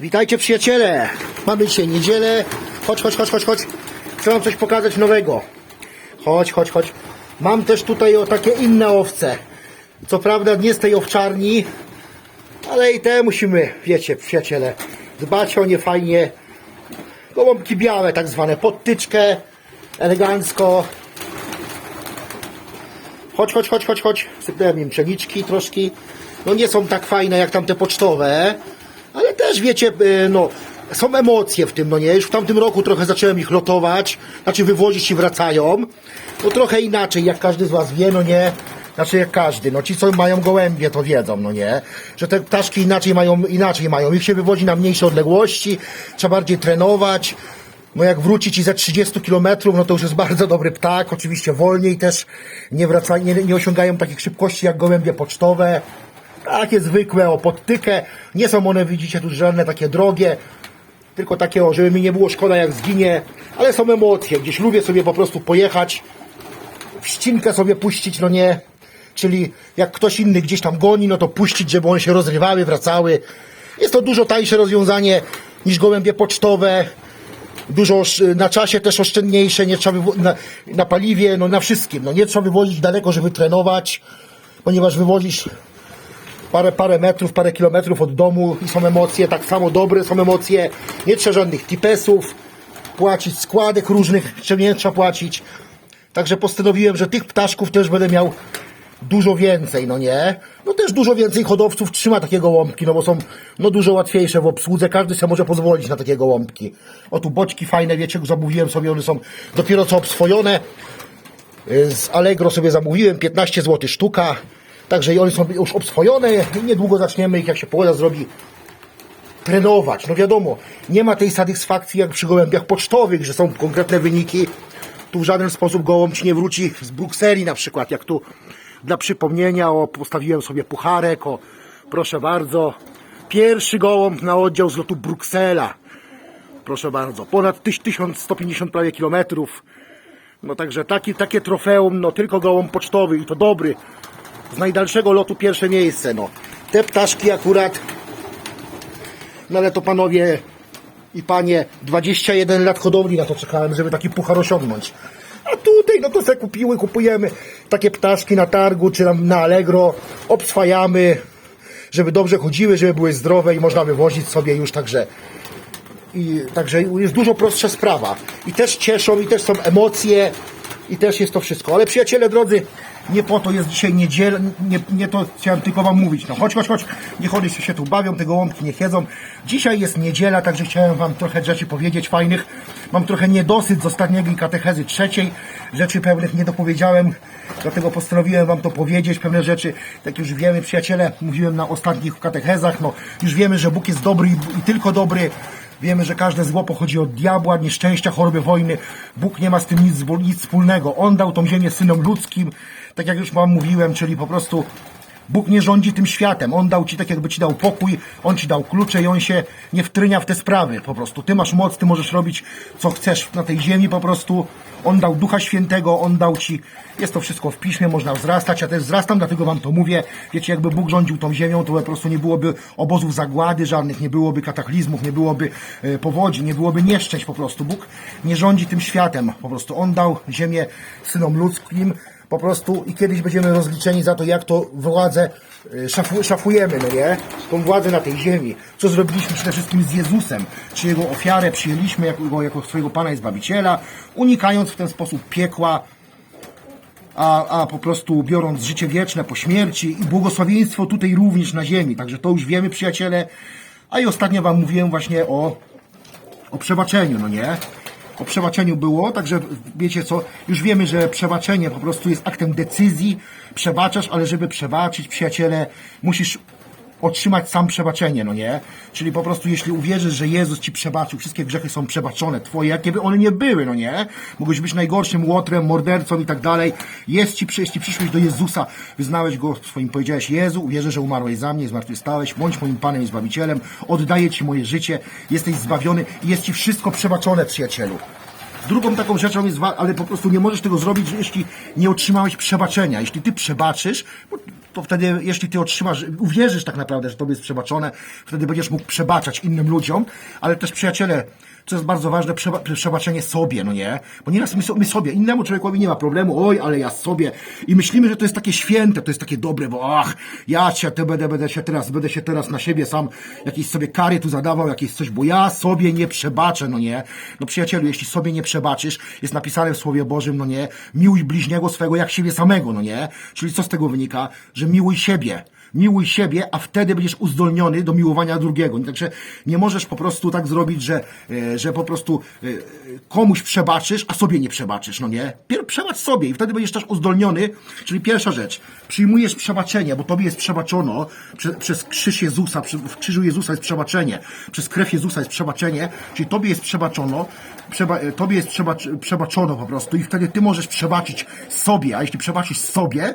Witajcie przyjaciele! Mamy dzisiaj niedzielę. Chodź, chodź, chodź, chodź, chodź. Chcę wam coś pokazać nowego. Chodź, chodź, chodź. Mam też tutaj o takie inne owce. Co prawda nie z tej owczarni, ale i te musimy, wiecie, przyjaciele, dbać o nie fajnie. Gołąbki białe, tak zwane, podtyczkę, elegancko. Chodź, chodź, chodź, chodź, chodź. Sypnąłem im pszeniczki troszki. No nie są tak fajne jak tamte pocztowe, ale też wiecie, y, no są emocje w tym, no nie? Już w tamtym roku trochę zacząłem ich lotować, znaczy wywozić i wracają. No trochę inaczej, jak każdy z was wie, no nie? Znaczy jak każdy, no ci co mają gołębie to wiedzą, no nie? Że te ptaszki inaczej mają, inaczej mają. Ich się wywozi na mniejsze odległości, trzeba bardziej trenować. No jak wróci ci za 30 km, no to już jest bardzo dobry ptak, oczywiście wolniej też, nie, wraca, nie, nie osiągają takich szybkości jak gołębie pocztowe. Takie zwykłe, o podtykę. Nie są one, widzicie, tu żadne takie drogie, tylko takie, o, żeby mi nie było szkoda jak zginie, ale są emocje. Gdzieś lubię sobie po prostu pojechać, ścinkę sobie puścić, no nie. Czyli jak ktoś inny gdzieś tam goni, no to puścić, żeby one się rozrywały, wracały. Jest to dużo tańsze rozwiązanie niż gołębie pocztowe. Dużo na czasie też oszczędniejsze, nie trzeba na, na paliwie, no na wszystkim. No nie trzeba wywozić daleko, żeby trenować, ponieważ wywozisz parę, parę metrów, parę kilometrów od domu i są emocje, tak samo dobre są emocje. Nie trzeba żadnych tipesów płacić, składek różnych, czym nie trzeba płacić. Także postanowiłem, że tych ptaszków też będę miał dużo więcej, no nie? No też dużo więcej hodowców trzyma takie gołąbki, no bo są no dużo łatwiejsze w obsłudze, każdy sobie może pozwolić na takie gołąbki. O tu boczki fajne, wiecie, zamówiłem sobie, one są dopiero co obswojone. Y, Z Allegro sobie zamówiłem, 15 zł sztuka. Także i one są już obswojone niedługo zaczniemy ich, jak się pogoda zrobi, trenować. No wiadomo, nie ma tej satysfakcji jak przy gołębiach pocztowych, że są konkretne wyniki. Tu w żaden sposób gołąb nie wróci z Brukseli na przykład, jak tu dla przypomnienia, o, postawiłem sobie pucharek, o, proszę bardzo. Pierwszy gołąb na oddział z lotu Bruksela. Proszę bardzo, ponad tyś- 1150 prawie kilometrów. No także taki, takie trofeum, no tylko gołąb pocztowy i to dobry. Z najdalszego lotu pierwsze miejsce, no. Te ptaszki akurat, no ale to panowie i panie, 21 lat hodowli na to czekałem, żeby taki puchar osiągnąć. A tutaj, no to sobie kupiły, kupujemy takie ptaszki na targu, czy na Allegro, obswajamy, żeby dobrze chodziły, żeby były zdrowe i można wywozić sobie już także i także jest dużo prostsza sprawa. I też cieszą, i też są emocje, i też jest to wszystko. Ale przyjaciele drodzy, nie po to jest dzisiaj niedziela, nie, nie to chciałem tylko wam mówić. No chodź, chodź, chodź, niech one się tu bawią, te gołąbki niech jedzą. Dzisiaj jest niedziela, także chciałem wam trochę rzeczy powiedzieć fajnych. Mam trochę niedosyt z ostatniego katechezy trzeciej. Rzeczy pewnych nie dopowiedziałem, dlatego postanowiłem wam to powiedzieć. Pewne rzeczy, jak już wiemy, przyjaciele, mówiłem na ostatnich katechezach, no już wiemy, że Bóg jest dobry i, i tylko dobry. Wiemy, że każde zło pochodzi od diabła, nieszczęścia, choroby, wojny. Bóg nie ma z tym nic, nic wspólnego. On dał tą ziemię synom ludzkim, tak jak już wam mówiłem, czyli po prostu Bóg nie rządzi tym światem. On dał ci tak, jakby ci dał pokój, on ci dał klucze i on się nie wtrynia w te sprawy. Po prostu ty masz moc, ty możesz robić co chcesz na tej ziemi po prostu. On dał Ducha Świętego, on dał ci. Jest to wszystko w piśmie, można wzrastać. Ja też wzrastam, dlatego wam to mówię. Wiecie, jakby Bóg rządził tą ziemią, to po prostu nie byłoby obozów zagłady żadnych, nie byłoby kataklizmów, nie byłoby e, powodzi, nie byłoby nieszczęść po prostu. Bóg nie rządzi tym światem. Po prostu on dał ziemię synom ludzkim po prostu i kiedyś będziemy rozliczeni za to, jak to władzę y, szafu, szafujemy, no nie? Tą władzę na tej ziemi. Co zrobiliśmy przede wszystkim z Jezusem? Czy Jego ofiarę przyjęliśmy jako, jako swojego Pana i Zbawiciela, unikając w ten sposób piekła, a, a po prostu biorąc życie wieczne po śmierci i błogosławieństwo tutaj również na ziemi. Także to już wiemy, przyjaciele. A i ostatnio Wam mówiłem właśnie o o przebaczeniu, no nie? O przebaczeniu było, także wiecie co, już wiemy, że przebaczenie po prostu jest aktem decyzji, przebaczasz, ale żeby przebaczyć, przyjaciele, musisz otrzymać sam przebaczenie, no nie? Czyli po prostu jeśli uwierzysz, że Jezus Ci przebaczył, wszystkie grzechy są przebaczone, Twoje, jakie by one nie były, no nie? Mogłeś być najgorszym łotrem, mordercą i tak dalej. Jest Ci, jeśli przyszłeś do Jezusa, wyznałeś Go swoim, powiedziałeś Jezu, uwierzę, że umarłeś za mnie zmartwychwstałeś, bądź moim Panem i Zbawicielem, oddaję Ci moje życie, jesteś zbawiony i jest Ci wszystko przebaczone, przyjacielu. Drugą taką rzeczą jest, ale po prostu nie możesz tego zrobić, jeśli nie otrzymałeś przebaczenia. Jeśli ty przebaczysz, to wtedy, jeśli ty otrzymasz, uwierzysz tak naprawdę, że tobie jest przebaczone, wtedy będziesz mógł przebaczać innym ludziom, ale też przyjaciele, co jest bardzo ważne, przeba przebaczenie sobie, no nie? Bo nieraz my, my sobie, innemu człowiekowi nie ma problemu, oj, ale ja sobie. I myślimy, że to jest takie święte, to jest takie dobre, bo ach, ja się te będę, będę się teraz, będę się teraz na siebie sam jakieś sobie kary tu zadawał, jakieś coś, bo ja sobie nie przebaczę, no nie? No przyjacielu, jeśli sobie nie przebaczysz, jest napisane w Słowie Bożym, no nie? Miłuj bliźniego swego jak siebie samego, no nie? Czyli co z tego wynika? Że miłuj siebie. Miłuj siebie, a wtedy będziesz uzdolniony do miłowania drugiego. Także nie możesz po prostu tak zrobić, że, e, że po prostu e, komuś przebaczysz, a sobie nie przebaczysz, no nie? Przebacz sobie i wtedy będziesz też uzdolniony, czyli pierwsza rzecz, przyjmujesz przebaczenie, bo tobie jest przebaczono prze, przez krzyż Jezusa, przy, w krzyżu Jezusa jest przebaczenie, przez krew Jezusa jest przebaczenie, czyli tobie jest przebaczono, przeba, e, tobie jest przebacz, przebaczono po prostu i wtedy ty możesz przebaczyć sobie, a jeśli przebaczysz sobie,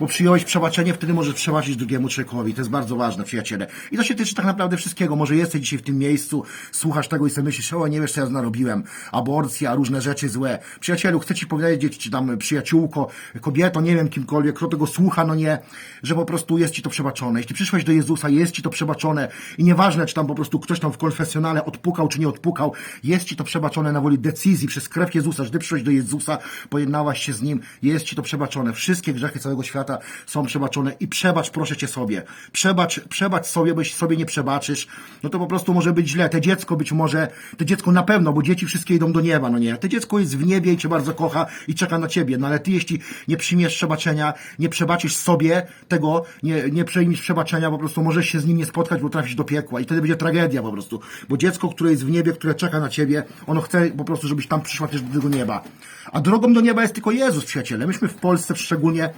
bo przyjąłeś przebaczenie, wtedy możesz przebaczyć drugiemu człowiekowi. To jest bardzo ważne, przyjaciele. I to się tyczy tak naprawdę wszystkiego. Może jesteś dzisiaj w tym miejscu, słuchasz tego i sobie myślisz, o nie wiesz, co ja narobiłem. Aborcja, różne rzeczy złe. Przyjacielu, chcę ci powiedzieć, czy tam przyjaciółko, kobieto, nie wiem, kimkolwiek, kto tego słucha, no nie, że po prostu jest ci to przebaczone. Jeśli przyszłeś do Jezusa, jest ci to przebaczone i nieważne, czy tam po prostu ktoś tam w konfesjonale odpukał, czy nie odpukał, jest ci to przebaczone na woli decyzji przez krew Jezusa, że ty przyszłeś do Jezusa, pojednałaś się z Nim, jest ci to przebaczone. Wszystkie grzechy całego świata są przebaczone i przebacz proszę cię sobie. Przebacz, przebacz sobie, bo jeśli sobie nie przebaczysz, no to po prostu może być źle. Te dziecko być może, te dziecko na pewno, bo dzieci wszystkie idą do nieba, no nie. Te dziecko jest w niebie i cię bardzo kocha i czeka na ciebie, no ale ty jeśli nie przyjmiesz przebaczenia, nie przebaczysz sobie tego, nie, nie przejmiesz przebaczenia, po prostu możesz się z nim nie spotkać, bo trafisz do piekła i wtedy będzie tragedia po prostu. Bo dziecko, które jest w niebie, które czeka na ciebie, ono chce po prostu, żebyś tam przyszła też do tego nieba. A drogą do nieba jest tylko Jezus, przyjaciele. Myśmy w Polsce szczególnie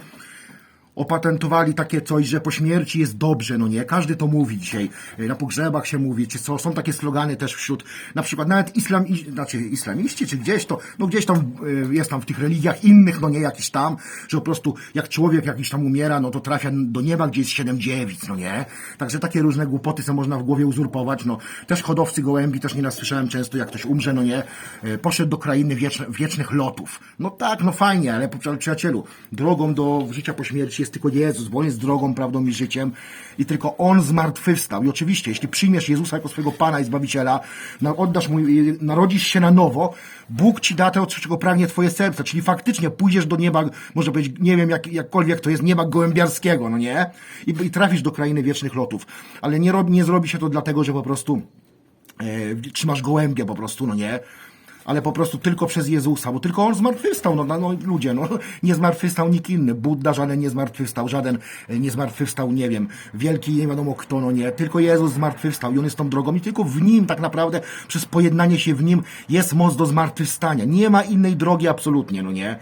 opatentowali takie coś, że po śmierci jest dobrze, no nie? Każdy to mówi dzisiaj. Na pogrzebach się mówi, czy co. Są takie slogany też wśród, na przykład nawet islam, znaczy islamiści, czy gdzieś to, no gdzieś tam y, jest tam w tych religiach innych, no nie jakiś tam, że po prostu jak człowiek jakiś tam umiera, no to trafia do nieba, gdzie jest siedem dziewic, no nie? Także takie różne głupoty sobie można w głowie uzurpować, no. Też hodowcy gołębi, też nieraz słyszałem często, jak ktoś umrze, no nie? Y, Poszedł do krainy wieczne, wiecznych lotów. No tak, no fajnie, ale przyjacielu, drogą do życia po śmierci jest tylko Jezus, bo On jest drogą, prawdą i życiem i tylko On zmartwychwstał. I oczywiście, jeśli przyjmiesz Jezusa jako swojego Pana i Zbawiciela, oddasz Mu, i narodzisz się na nowo, Bóg Ci da to, czego pragnie Twoje serce, czyli faktycznie pójdziesz do nieba, może być, nie wiem, jak, jakkolwiek to jest, nieba gołębiarskiego, no nie? I, i trafisz do krainy wiecznych lotów. Ale nie, robi, nie zrobi się to dlatego, że po prostu e, trzymasz gołębia po prostu, no nie? Ale po prostu tylko przez Jezusa, bo tylko On zmartwychwstał, no, no, no ludzie, no, nie zmartwychwstał nikt inny, Budda żaden nie zmartwychwstał, żaden e, nie zmartwychwstał, nie wiem, wielki nie wiadomo kto, no nie, tylko Jezus zmartwychwstał i On jest tą drogą. I tylko w Nim tak naprawdę, przez pojednanie się w Nim jest moc do zmartwychwstania, nie ma innej drogi absolutnie, no nie.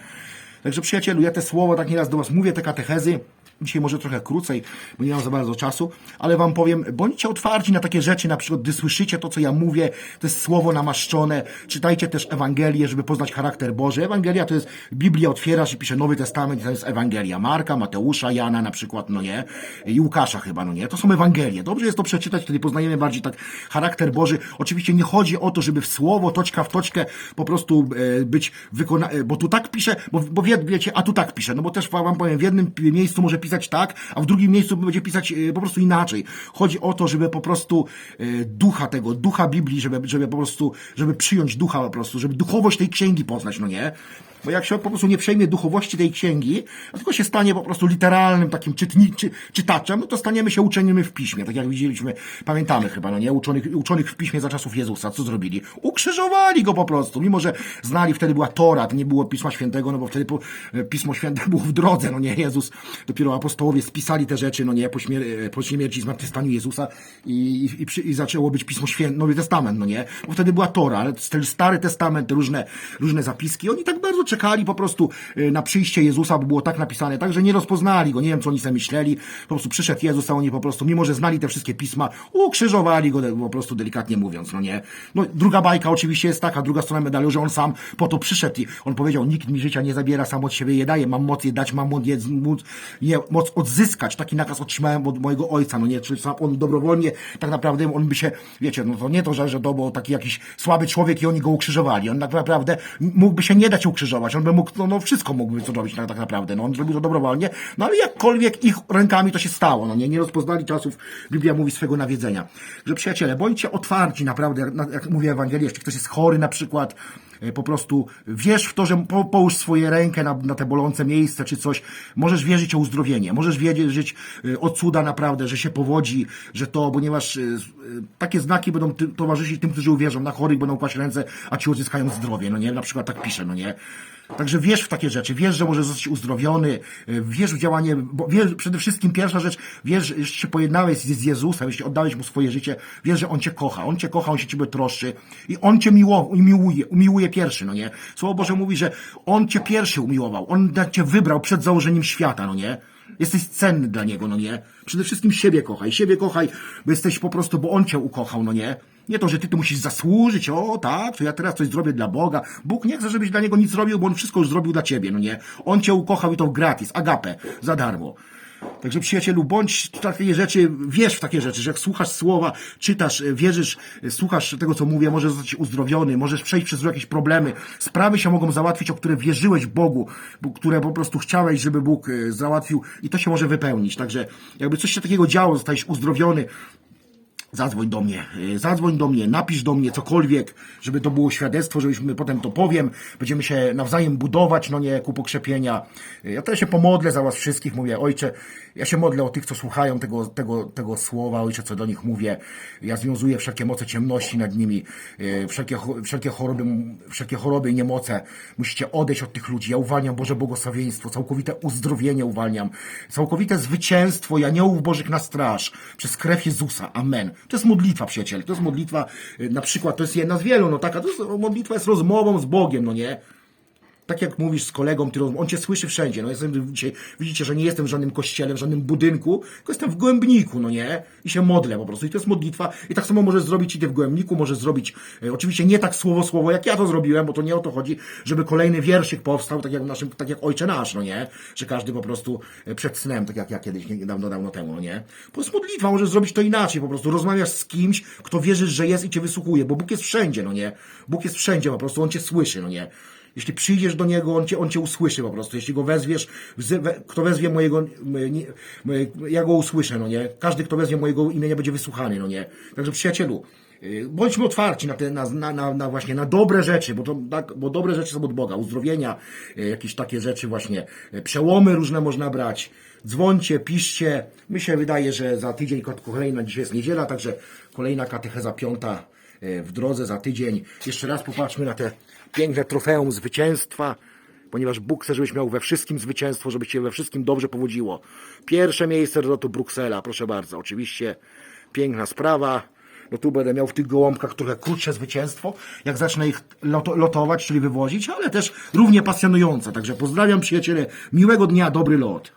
Także przyjacielu, ja te słowa tak nieraz do Was mówię, te katechezy, Dzisiaj może trochę krócej, bo nie mam za bardzo czasu, ale wam powiem, bądźcie otwarci na takie rzeczy, na przykład gdy słyszycie to, co ja mówię, to jest słowo namaszczone, czytajcie też Ewangelię, żeby poznać charakter Boży. Ewangelia to jest, Biblia otwierasz i pisze Nowy Testament, to jest Ewangelia Marka, Mateusza, Jana na przykład, no nie, i Łukasza chyba, no nie, to są Ewangelie. Dobrze jest to przeczytać, wtedy poznajemy bardziej tak charakter Boży. Oczywiście nie chodzi o to, żeby w słowo, toczka w toczkę po prostu e, być wykona, e, bo tu tak pisze, bo, bo wie, wiecie, a tu tak pisze, no bo też wam powiem, w jednym miejscu może pisać tak, a w drugim miejscu będzie pisać e, po prostu inaczej. Chodzi o to, żeby po prostu e, ducha tego, ducha Biblii, żeby, żeby po prostu, żeby przyjąć ducha po prostu, żeby duchowość tej księgi poznać, no nie? Bo jak się po prostu nie przejmie duchowości tej księgi, a tylko się stanie po prostu literalnym takim czytni, czy, czytaczem, no to staniemy się uczonymi w piśmie. Tak jak widzieliśmy, pamiętamy chyba, no nie? Uczonych, uczonych w piśmie za czasów Jezusa. Co zrobili? Ukrzyżowali go po prostu. Mimo, że znali, wtedy była Tora, to nie było Pisma Świętego, no bo wtedy po, Pismo Święte było w drodze, no nie? Jezus, dopiero apostołowie spisali te rzeczy, no nie? Po, śmier po śmierci i zmartwychwstaniu Jezusa i, i, i zaczęło być Pismo Święte, Nowy Testament, no nie? Bo wtedy była Tora, ale ten Stary Testament, te różne, różne zapiski, oni tak bardzo czekali po prostu y, na przyjście Jezusa, bo było tak napisane, tak, że nie rozpoznali go, nie wiem, co oni sobie myśleli, po prostu przyszedł Jezus, a oni po prostu, mimo że znali te wszystkie pisma, ukrzyżowali go po prostu delikatnie mówiąc, no nie. No, druga bajka oczywiście jest taka, druga strona medalu, że on sam po to przyszedł i on powiedział, nikt mi życia nie zabiera, sam od siebie je daje, mam moc je dać, mam moc je, je moc odzyskać. Taki nakaz otrzymałem od mojego ojca, no nie, czy sam on dobrowolnie, tak naprawdę on by się, wiecie, no to nie to, że, że to był taki jakiś słaby człowiek i oni go ukrzyżowali. On tak naprawdę mógłby się nie dać ukrzyżować, on by mógł, no, no wszystko mógłby zrobić tak, tak naprawdę, no on zrobił to dobrowolnie, no ale jakkolwiek ich rękami to się stało, no nie, nie rozpoznali czasów, Biblia mówi swego nawiedzenia. Że przyjaciele, bądźcie otwarci naprawdę, jak, mówi Ewangelia, jeśli ktoś jest chory na przykład, po prostu wierz w to, że po, połóż swoje rękę na, na te bolące miejsce czy coś. Możesz wierzyć o uzdrowienie, możesz wierzyć e, o cuda naprawdę, że się powodzi, że to, ponieważ e, e, takie znaki będą ty, towarzyszyć tym, którzy uwierzą. Na chorych będą kłaść ręce, a ci uzyskają zdrowie, no nie? Na przykład tak pisze, no nie? Także wierz w takie rzeczy, wierz, że możesz zostać uzdrowiony, e, wierz w działanie, bo przede wszystkim pierwsza rzecz, wierz, jeśli się pojednałeś z Jezusem, jeśli oddałeś Mu swoje życie, wierz, że On Cię kocha, On Cię kocha, On się Ciebie troszczy i On Cię miło, umiłuje, umiłuje pierwszy, no nie? Słowo Boże mówi, że On Cię pierwszy umiłował, On Cię wybrał przed założeniem świata, no nie? Jesteś cenny dla Niego, no nie? Przede wszystkim siebie kochaj, siebie kochaj, bo jesteś po prostu, bo On Cię ukochał, no nie? Nie to, że ty to musisz zasłużyć, o tak, to ja teraz coś zrobię dla Boga. Bóg nie chce, żebyś dla Niego nic zrobił, bo On wszystko już zrobił dla Ciebie, no nie? On Cię ukochał i to gratis, agape, za darmo. Także przyjacielu, bądź takie rzeczy, wierz w takie rzeczy, że jak słuchasz słowa, czytasz, e, wierzysz, e, słuchasz tego, co mówię, możesz zostać uzdrowiony, możesz przejść przez jakieś problemy, sprawy się mogą załatwić, o które wierzyłeś Bogu, bo- które po prostu chciałeś, żeby Bóg e, załatwił i to się może wypełnić. Także jakby coś się takiego działo, zostajesz uzdrowiony, Zadzwoń do mnie, y, zadzwoń do mnie, napisz do mnie cokolwiek, żeby to było świadectwo, żebyśmy potem to powiem, będziemy się nawzajem budować, no nie, ku pokrzepienia. Y, Ja też się pomodlę za was wszystkich, mówię, ojcze, ja się modlę o tych, co słuchają tego, tego, tego słowa, ojcze, co do nich mówię. Ja związuję wszelkie moce ciemności nad nimi, y, wszelkie, wszelkie choroby, wszelkie choroby i niemoce. Musicie odejść od tych ludzi. Ja uwalniam Boże błogosławieństwo, całkowite uzdrowienie uwalniam, całkowite zwycięstwo i aniołów Bożych na straż przez krew Jezusa. Amen. To jest modlitwa, przyjaciele. To jest modlitwa, y, na przykład, to jest jedna z wielu, no taka, to jest, modlitwa jest rozmową z Bogiem, no nie? Tak jak mówisz z kolegą, ty on cię słyszy wszędzie. No jestem dzisiaj, widzicie, że nie jestem w żadnym kościele, w żadnym budynku, tylko jestem w głębniku, no nie? I się modlę po prostu. I to jest modlitwa. I tak samo możesz zrobić i ty w głębniku, możesz zrobić, e, oczywiście nie tak słowo słowo, jak ja to zrobiłem, bo to nie o to chodzi, żeby kolejny wierszyk powstał, tak jak w naszym, tak jak Ojcze Nasz, no nie? Że każdy po prostu e, przed snem, tak jak ja kiedyś, nie, dawno, dawno temu, no nie? Po prostu modlitwa, możesz zrobić to inaczej, po prostu rozmawiasz z kimś, kto wierzysz, że jest i cię wysłuchuje, bo Bóg jest wszędzie, no nie? Bóg jest wszędzie, po prostu On cię słyszy, no nie? Jeśli przyjdziesz do Niego, On Cię, on cię usłyszy po prostu. Jeśli Go wezwiesz, kto wezwie mojego, nie- ja Go usłyszę, no nie? Każdy, kto wezwie mojego imienia, będzie wysłuchany, no nie? Także przyjacielu, y, bądźmy otwarci na, te, na, na, na, właśnie, na dobre rzeczy, bo, to, tak, bo dobre rzeczy są od Boga, uzdrowienia, y, jakieś takie rzeczy właśnie, y, przełomy różne można brać. Dzwońcie, piszcie. Mi się wydaje, że za tydzień ko- kolejna, dzisiaj jest niedziela, także kolejna katecheza piąta w drodze za tydzień. Jeszcze raz popatrzmy na te piękne trofeum zwycięstwa, ponieważ Bóg chce, żebyś miał we wszystkim zwycięstwo, żeby się we wszystkim dobrze powodziło. Pierwsze miejsce to Bruksela, proszę bardzo. Oczywiście piękna sprawa. No tu będę miał w tych gołąbkach trochę krótsze zwycięstwo, jak zacznę ich loto, lotować, czyli wywozić, ale też równie pasjonujące. Także pozdrawiam przyjaciele, miłego dnia, dobry lot.